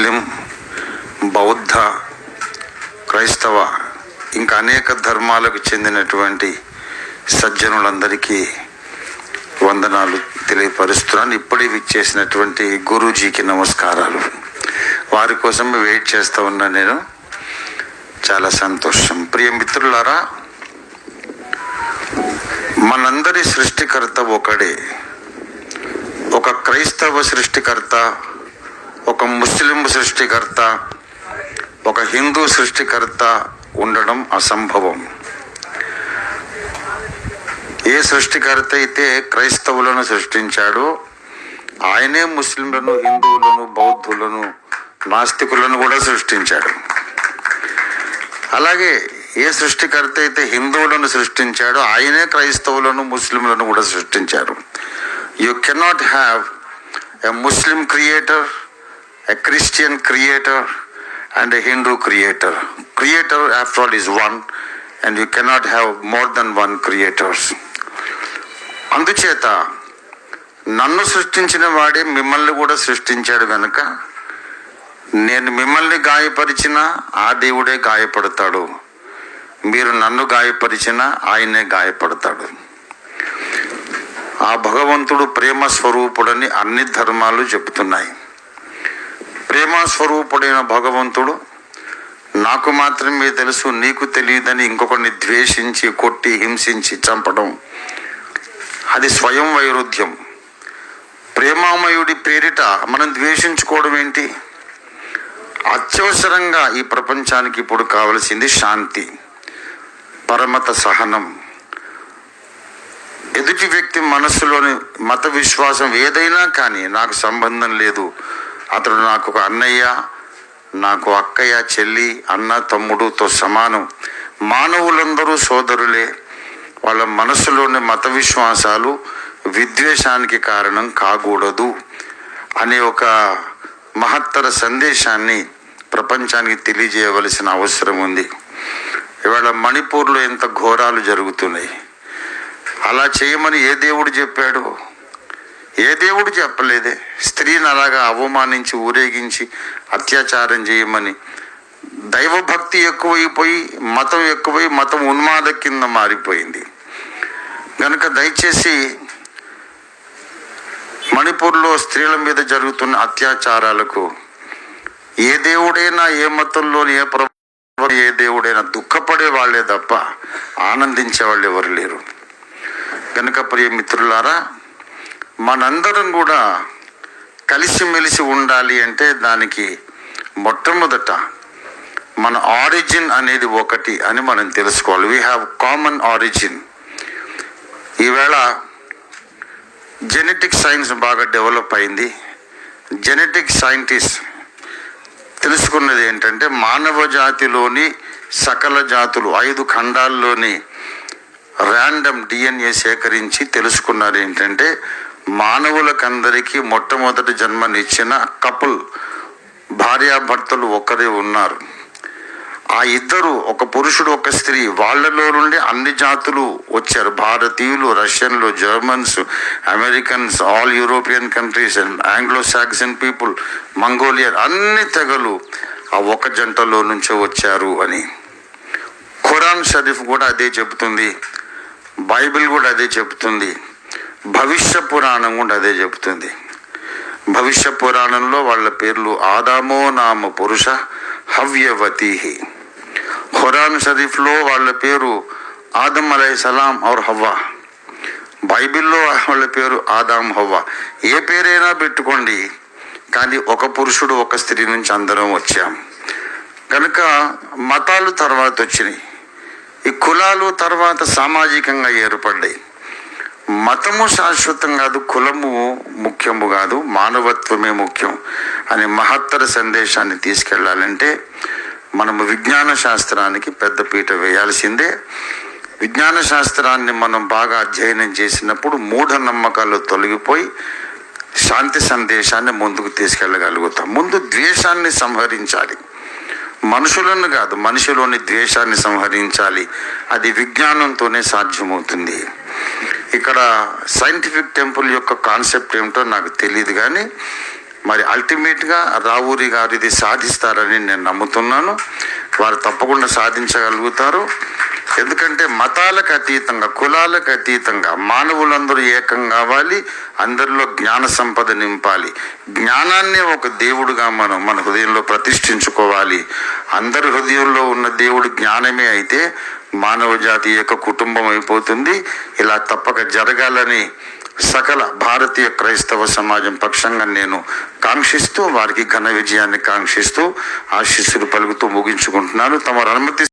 ముస్లిం బౌద్ధ క్రైస్తవ ఇంకా అనేక ధర్మాలకు చెందినటువంటి సజ్జనులందరికీ వందనాలు తెలియపరుస్తున్నాను. ఇప్పుడే విచ్చేసినటువంటి గురూజీకి నమస్కారాలు. వారి కోసం వెయిట్ చేస్తూ ఉన్నాను నేను. చాలా సంతోషం. ప్రియ మిత్రులారా మనందరి సృష్టికర్త ఒకడే. ఒక క్రైస్తవ సృష్టికర్త ఒక ముస్లిం సృష్టికర్త ఒక హిందూ సృష్టికర్త ఉండడం అసంభవం. ఏ సృష్టికర్త అయితే క్రైస్తవులను సృష్టించాడో ఆయనే ముస్లింలను హిందువులను బౌద్ధులను నాస్తికులను కూడా సృష్టించాడు. అలాగే ఏ సృష్టికర్త అయితే హిందువులను సృష్టించాడో ఆయనే క్రైస్తవులను ముస్లింలను కూడా సృష్టించారు you cannot have a Muslim creator a Christian creator and a Hindu creator creator after all is one and you cannot have more than one creators అందుచేత నన్ను సృష్టించిన వాడే మిమ్మల్ని కూడా సృష్టించాడు కనుక నేను మిమ్మల్ని గాయపరిచిన ఆ దేవుడే గాయపడతాడు. మీరు నన్ను గాయపరిచిన ఆయనే గాయపడతాడు. ఆ భగవంతుడు ప్రేమ స్వరూపుడని అన్ని ధర్మాలు చెబుతున్నాయి. ప్రేమస్వరూపుడైన భగవంతుడు నాకు మాత్రమే తెలుసు నీకు తెలియదని ఇంకొకరిని ద్వేషించి కొట్టి హింసించి చంపడం. అది స్వయం వైరుధ్యం. ప్రేమామయుడి పేరిట మనం ద్వేషించుకోవడం ఏంటి? అత్యవసరంగా ఈ ప్రపంచానికి ఇప్పుడు కావలసింది శాంతి పరమత సహనం. ఎదుటి వ్యక్తి మనస్సులోని మత విశ్వాసం ఏదైనా కానీ నాకు సంబంధం లేదు. అతడు నాకు ఒక అన్నయ్య నాకు అక్కయ్య చెల్లి అన్న తమ్ముడుతో సమానం. మానవులందరూ సోదరులే. వాళ్ళ మనసులోని మత విశ్వాసాలు విద్వేషానికి కారణం కాకూడదు అనే ఒక మహత్తర సందేశాన్ని ప్రపంచానికి తెలియజేయవలసిన అవసరం ఉంది. ఇవాళ మణిపూర్లో ఎంత ఘోరాలు జరుగుతున్నాయి. అలా చేయమని ఏ దేవుడు చెప్పాడు? ఏ దేవుడు చెప్పలేదే? స్త్రీని అలాగా అవమానించి ఊరేగించి అత్యాచారం చేయమని. దైవభక్తి ఎక్కువైపోయి మతం ఎక్కువై మతం ఉన్మాద కింద మారిపోయింది. కనుక దయచేసి మణిపూర్లో స్త్రీల మీద జరుగుతున్న అత్యాచారాలకు ఏ దేవుడైనా ఏ మతంలోని ఏ ప్రభు ఏ దేవుడైనా దుఃఖపడే వాళ్ళే తప్ప ఆనందించే వాళ్ళు ఎవరు లేరు. కనుక ప్రియ మిత్రులారా మనందరం కూడా కలిసిమెలిసి ఉండాలి అంటే దానికి మొట్టమొదట మన ఆరిజిన్ అనేది ఒకటి అని మనం తెలుసుకోవాలి. వీ హ్యావ్ కామన్ ఆరిజిన్ ఈవేళ జెనెటిక్ సైన్స్ బాగా డెవలప్ అయింది. జెనెటిక్ సైంటిస్ట్ తెలుసుకున్నది ఏంటంటే మానవ జాతిలోని సకల జాతులు ఐదు ఖండాల్లోని ర్యాండమ్ డిఎన్ఏ సేకరించి తెలుసుకున్నారు ఏంటంటే మానవులకందరికీ మొట్టమొదటి జన్మనిచ్చిన కపుల్ భార్యాభర్తలు ఒకరే ఉన్నారు. ఆ ఇద్దరు ఒక పురుషుడు ఒక స్త్రీ. వాళ్ళలో నుండి అన్ని జాతులు వచ్చారు. భారతీయులు రష్యన్లు Germans Americans all European countries and Anglo Saxon people Mongolian అన్ని తెగలు ఆ ఒక జంటలో నుంచే వచ్చారు అని. ఖురాన్ షరీఫ్ కూడా అదే చెబుతుంది. బైబిల్ కూడా అదే చెబుతుంది. భవిష్య పురాణం కూడా అదే చెబుతుంది. భవిష్య పురాణంలో వాళ్ళ పేర్లు ఆదామో నామ పురుష హవ్యవతి ఖురాన్ షరీఫ్లో వాళ్ళ పేరు ఆదం అలై సలాం ఔర్ హవ్వా. బైబిల్లో వాళ్ళ పేరు ఆదాం హవ్వా. ఏ పేరైనా పెట్టుకోండి. కానీ ఒక పురుషుడు ఒక స్త్రీ నుంచి అందరం వచ్చాం. కనుక మతాలు తర్వాత వచ్చినాయి. ఈ కులాలు తర్వాత సామాజికంగా ఏర్పడ్డాయి. మతము శాశ్వతం కాదు కులము ముఖ్యము కాదు మానవత్వమే ముఖ్యం అనే మహత్తర సందేశాన్ని తీసుకెళ్ళాలంటే మనము విజ్ఞాన శాస్త్రానికి పెద్దపీట వేయాల్సిందే. విజ్ఞాన శాస్త్రాన్ని మనం బాగా అధ్యయనం చేసినప్పుడు మూఢనమ్మకాలు తొలగిపోయి శాంతి సందేశాన్ని ముందుకు తీసుకెళ్ళగలుగుతాం. ముందు ద్వేషాన్ని సంహరించాలి. మనుషులను కాదు మనిషిలోని ద్వేషాన్ని సంహరించాలి. అది విజ్ఞానంతోనే సాధ్యమవుతుంది. ఇక్కడ సైంటిఫిక్ టెంపుల్ యొక్క కాన్సెప్ట్ ఏమిటో నాకు తెలియదు కానీ మరి అల్టిమేట్గా రావూరి గారు ఇది సాధిస్తారని నేను నమ్ముతున్నాను. వారు తప్పకుండా సాధించగలుగుతారు. ఎందుకంటే మతాలకు అతీతంగా కులాలకు అతీతంగా మానవులందరూ ఏకం కావాలి అందరిలో జ్ఞాన సంపద నింపాలి. జ్ఞానాన్ని ఒక దేవుడుగా మనం మన హృదయంలో ప్రతిష్ఠించుకోవాలి. అందరి హృదయంలో ఉన్న దేవుడు జ్ఞానమే అయితే మానవ జాతి యొక్క కుటుంబం అయిపోతుంది. ఇలా తప్పక జరగాలని సకల భారతీయ క్రైస్తవ సమాజం పక్షంగా నేను కాంక్షిస్తూ వారికి ఘన విజయాన్ని కాంక్షిస్తూ ఆశీస్సులు పలుకుతూ ముగించుకుంటున్నాను. తమరు అనుమతి